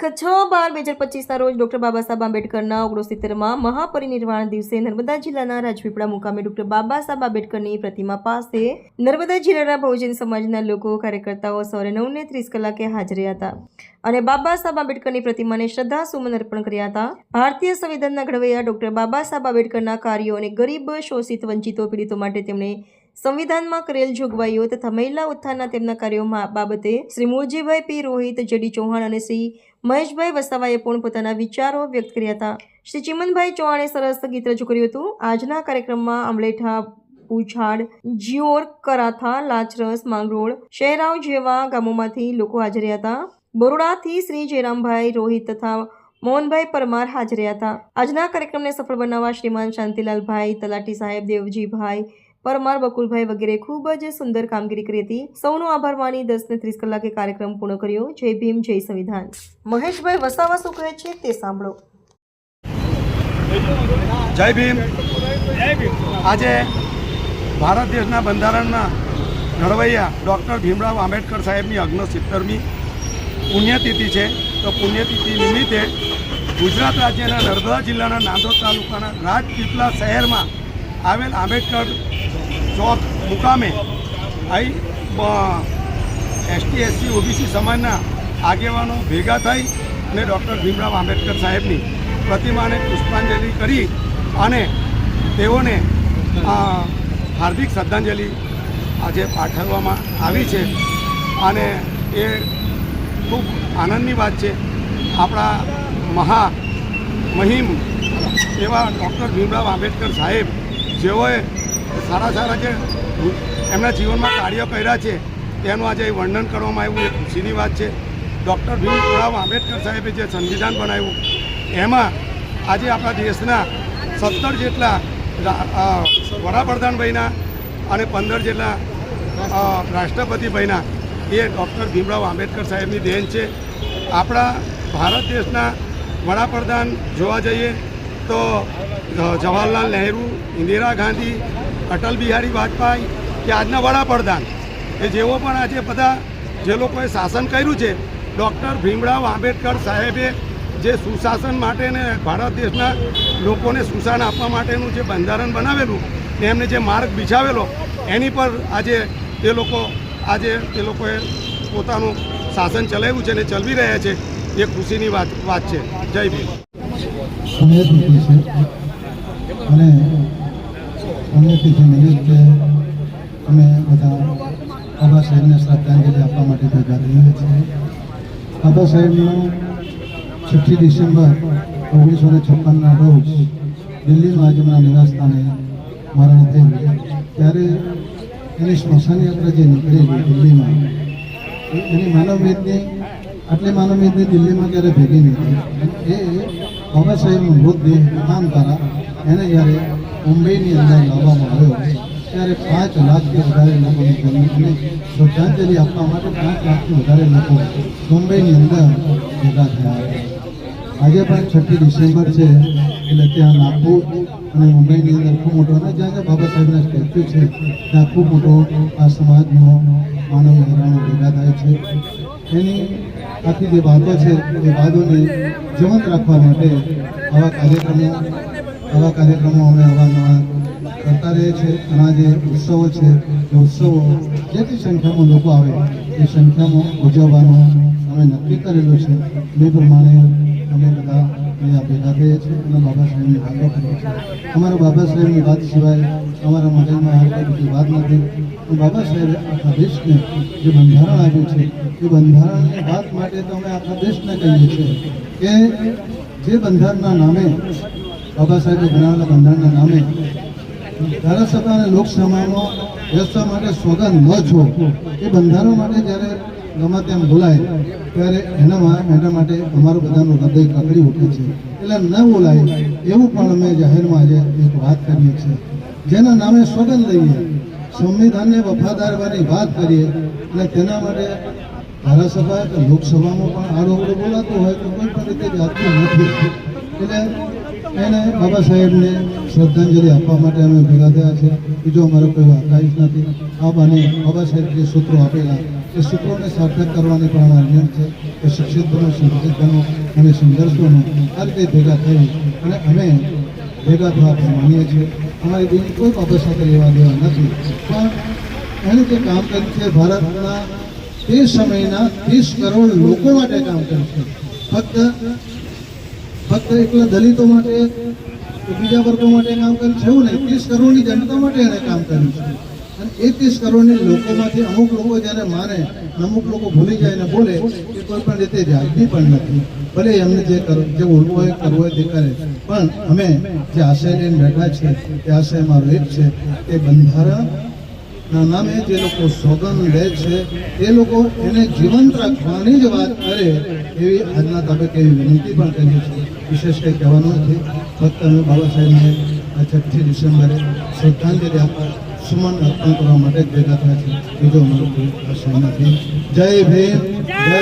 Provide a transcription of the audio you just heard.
તારીખ છ બાર બે હજાર પચીસના રોજ ડૉક્ટર બાબા સાહેબ આંબેડકરના ઓગણસિત્તેરમાં મહાપરિનિર્વાણ દિવસે નર્મદા જિલ્લાના રાજપીપળા મુકામે ડૉક્ટર બાબા સાહેબ આંબેડકરની પ્રતિમા પાસે નર્મદા જિલ્લાના બહુજન સમાજના લોકો, કાર્યકર્તાઓ સવારે નવને ત્રીસ કલાકે હાજર હતા અને બાબા સાહેબ આંબેડકરની પ્રતિમાને શ્રદ્ધા સુમન અર્પણ કર્યા હતા. ભારતીય સંવિધાનના ઘડવૈયા ડૉક્ટર બાબા સાહેબ આંબેડકરના કાર્યો અને ગરીબ, શોષિત, વંચિતો પીડિતો માટે તેમણે સંવિધાનમાં કરેલ જોગવાઈઓ તથા મહિલા ઉત્થાનના તેમના કાર્યોમાં બાબતે શ્રી મુરજીભાઈ પી રોહિત, જેડી ચૌહાણ અને શ્રી મહેશભાઈ વસાવાએ પણ પોતાના વિચારો વ્યક્ત કર્યા હતા. શ્રી ચિમનભાઈ ચૌહાણે સરસ ગીત રજૂ કર્યું હતું. આજના કાર્યક્રમમાં આમલેઠા પૂછાડ, જીઓર, કરાથા, લાચરસ, માંગરોળ, શહેરાવ જેવા ગામોમાંથી લોકો હાજર હતા. બરોડાથી શ્રી જયરામભાઈ રોહિત તથા મોહનભાઈ પરમાર હાજર હતા. આજના કાર્યક્રમને સફળ બનાવવા શ્રીમાન શાંતિલાલભાઈ તલાટી સાહેબ, દેવજીભાઈ પરમાર બકુલભાઈ વગેરે ખૂબ જ સુંદર કામગીરી કરી હતી. સૌનો આભાર માની દસ ને ત્રીસ કલાકે કાર્યક્રમ પૂર્ણ કર્યો. જય ભીમ, જય સંવિધાન. મહેશભાઈ વસાવા શું કહે છે તે સાંભળો. જય ભીમ. આજે ભારત દેશના બંધારણના ઘડવૈયા ડૉક્ટર ભીમરાવ આંબેડકર સાહેબની અગ્ન સિત્તરમી પુણ્યતિથિ છે. તો પુણ્યતિથિ નિમિત્તે ગુજરાત રાજ્યના નર્મદા જિલ્લાના નાંદોદ તાલુકાના રાજપીપલા શહેરમાં આવેલ આંબેડકર ચોક મુકામે અહીં એસટી, એસસી, ઓબીસી સમાજના આગેવાનો ભેગા થઈ અને ડૉક્ટર ભીમરાવ આંબેડકર સાહેબની પ્રતિમાને પુષ્પાંજલિ કરી અને તેઓને હાર્દિક શ્રદ્ધાંજલિ આજે પાઠવવામાં આવી છે. અને એ ખૂબ આનંદની વાત છે. આપણા મહા મહિમ એવા ડૉક્ટર ભીમરાવ આંબેડકર સાહેબ, જેઓએ સારા સારા જે એમના જીવનમાં કાર્યો કર્યા છે, તેનું આજે વર્ણન કરવામાં આવ્યું, એ ખુશીની વાત છે. ડૉક્ટર ભીમરાવ આંબેડકર સાહેબે જે સંવિધાન બનાવ્યું, એમાં આજે આપણા દેશના સત્તર જેટલા વડાપ્રધાન બન્યા અને પંદર જેટલા રાષ્ટ્રપતિ બન્યા. એ ડૉક્ટર ભીમરાવ આંબેડકર સાહેબની દેન છે. આપણા ભારત દેશના વડાપ્રધાન જોવા જઈએ તો જવાહરલાલ નહેરુ, ઇન્દિરા ગાંધી અટલ બિહારી વાજપેયી કે આજના વડાપ્રધાન એ જેઓ પણ આજે બધા જે લોકોએ શાસન કર્યું છે, ડૉક્ટર ભીમરાવ આંબેડકર સાહેબે જે સુશાસન માટે ને ભારત દેશના લોકોને સુશાસન આપવા માટેનું જે બંધારણ બનાવેલું ને એમને જે માર્ગ બિછાવેલો, એની પર આજે એ લોકો, આજે એ લોકોએ પોતાનું શાસન ચલાવ્યું છે અને ચલાવી રહ્યા છે, એ ખુશીની વાત વાત છે. જય ભીમ. છે અને પુણ્યતિથિ અમે બધા બાબા સાહેબને શ્રદ્ધાંજલિ આપવા માટે ભેગા થઈએ છીએ. બાબા સાહેબનું છઠ્ઠી ડિસેમ્બર ઓગણીસો ને છપ્પનના રોજ દિલ્હીમાં આજમના નિવાસસ્થાને મરણ થયું. ત્યારે એની સ્મશાન યાત્રા જે નીકળેલી દિલ્હીમાં, એની માનવવેદની આટલી માનવવેદની દિલ્હીમાં ક્યારે ભેગી નહીં એ બાબા સાહેબનો મૃતદેહ વિમાન દ્વારા એને જ્યારે મુંબઈની અંદર લાવવામાં આવ્યો ત્યારે પાંચ લાખથી વધારે લોકોની જમીનને શ્રદ્ધાંજલિ આપવા માટે પાંચ લાખથી વધારે લોકો મુંબઈની અંદર ભેગા થયા આજે પણ છઠ્ઠી ડિસેમ્બર છે, એટલે ત્યાં નાગપુર અને મુંબઈની અંદર ખૂબ મોટો, અને જ્યાં જ્યાં બાબા સાહેબના સ્ટેચ્યુ છે, ત્યાં ખૂબ મોટો આ સમાજનો માનવ મહેરાણો ભેગા થાય છે. એની આખી જે વાતો છે, એ વાતોને જીવંત રાખવા માટે આવા કાર્યક્રમો આવા કાર્યક્રમો અમે અવારનવાર કરતા રહીએ છીએ. ઘણા જે ઉત્સવો છે એ ઉત્સવો જેટલી સંખ્યામાં લોકો આવે, એ સંખ્યામાં ઉજવવાનું અમે નક્કી કરેલું છે. એ પ્રમાણે અમે બધા અહીંયા ભેગા થઈએ છીએ અને બાબા સાહેબની વાતો કરીએ છીએ. અમારા બાબા સાહેબની વાત સિવાય અમારા મગજમાં હાલ બીજી વાત નથી. પણ બાબા સાહેબે આખા દેશને જે બંધારણ આપ્યું છે, એ બંધારણની વાત માટે તો અમે આખા દેશને કહીએ છીએ કે જે બંધારણના નામે બાબા સાહેબે બનાવેલા બંધારણના નામે ધારાસભા અને લોકસભામાં બેસવા માટે સોગંદ ન છો એ બંધારણ માટે જ્યારે ગમે તેમ બોલાય, ત્યારે એના એના માટે અમારું બધાનું હૃદય કકડી ઉઠે છે. એટલે ન બોલાય એવું પણ અમે જાહેરમાં આજે એક વાત કરીએ છીએ. જેના નામે સોગંદ લઈએ, સંવિધાનને વફાદાર બની વાત કરીએ, અને તેના માટે ધારાસભા કે લોકસભામાં પણ આરોગ્ય બોલાતું હોય તો કોઈ પણ રીતે જાતું નથી. એટલે એને બાબા સાહેબને શ્રદ્ધાંજલિ આપવા માટે અમે ભેગા થયા છે. બીજો અમારો કોઈ વાકાઈશ નથી. આપ અને બાબા સાહેબ જે સૂત્રો આપેલા, એ સૂત્રોને સાર્થક કરવાની પણ અમારી છે કે શિક્ષિત બનો સંસ્કૃત બનો અને સંઘર્ષોનો આ રીતે ભેગા થઈ અને અમે ભેગા થવા માનીએ છીએ. અમારી બીજી કોઈ બાબત સાથે લેવા દેવા નથી. પણ એણે જે કામ કર્યું છે, ભારતના તે સમયના ત્રીસ કરોડ લોકો માટે કામ કર્યું છે. ફક્ત ફક્ત એકલા દલિતો માટે, બીજા વર્ગો માટે કામ કર્યું છે એવું નહીં. ત્રીસ કરોડની જનતા માટે એણે કામ કર્યું છે. અને એ ત્રીસ કરોડની લોકોમાંથી અમુક લોકો જ્યારે માને, અમુક લોકો ભૂલી જાય ને બોલે, એ કોઈ પણ રીતે વ્યાજબી પણ નથી. ભલે એમને જે કરવું જે બોલવું હોય, કરવું હોય તે કરે પણ અમે જે આશય લઈને બેઠા છે તે આશય મારો એક છે, તે બંધારણ ના નામે જે લોકો સોગંદ લે છે, એ લોકો એને જીવંત રાખવાની જ વાત કરે એવી આજના તબક્કે એવી વિનંતી પણ કરી છે વિશેષ કંઈ કહેવાનું નથી. ફક્ત અમે બાબા સાહેબને આ છઠ્ઠી ડિસેમ્બરે શ્રદ્ધાંજલિ આપવા, સુમન અર્પણ કરવા માટે જ ભેગા થયા છે બીજો અમારો કોઈ આશય નથી. જય ભીમ, જય